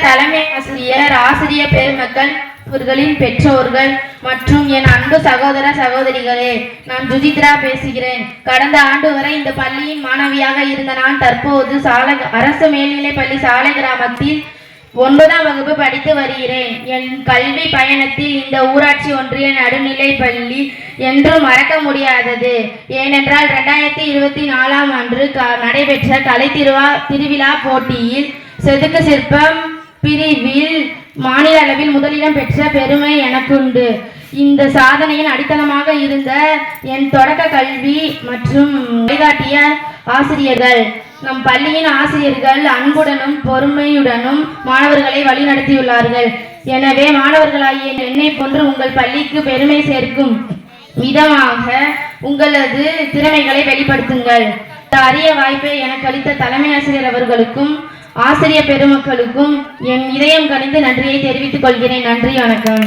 தலைமை ஆசிரியர் ஆசிரியர் பெருமக்கள் இவர்களின் பெற்றோர்கள் மற்றும் என் அன்பு சகோதர சகோதரிகளே நான் ஜுஜித்ரா பேசுகிறேன். கடந்த ஆண்டு வரை இந்த பள்ளியின் மாணவியாக இருந்த நான் தற்போது சாலை அரசு மேல்நிலை பள்ளி சாலை கிராமத்தில் ஒன்பதாம் வகுப்பு படித்து வருகிறேன். என் கல்வி பயணத்தில் இந்த ஊராட்சி ஒன்றிய நடுநிலை பள்ளி என்றும் மறக்க முடியாதது. ஏனென்றால் ரெண்டாயிரத்தி இருபத்தி நாலாம் ஆண்டு க- நடைபெற்ற கலை திருவா திருவிழா போட்டியில் செதுக்கு சிற்பம் பிரிவில் மாநில அளவில் முதலிடம் பெற்ற பெருமை எனக்குண்டு. இந்த சாதனையின் அடித்தளமாக இருந்த என் தொடக்க கல்வி மற்றும் வழிகாட்டிய ஆசிரியர்கள் நம் பள்ளியின் ஆசிரியர்கள் அன்புடனும் பொறுமையுடனும் மாணவர்களை வழிநடத்தியுள்ளார்கள். எனவே மாணவர்களாகிய என்னை போன்று உங்கள் பள்ளிக்கு பெருமை சேர்க்கும் விதமாக உங்களது திறமைகளை வெளிப்படுத்துங்கள். அரிய வாய்ப்பை எனக்கு அளித்த தலைமை ஆசிரியர் அவர்களுக்கும் ஆசிரியர் பெருமக்களுக்கும் என் இதயம் கணிந்து நன்றியை தெரிவித்துக் கொள்கிறேன். நன்றி வணக்கம்.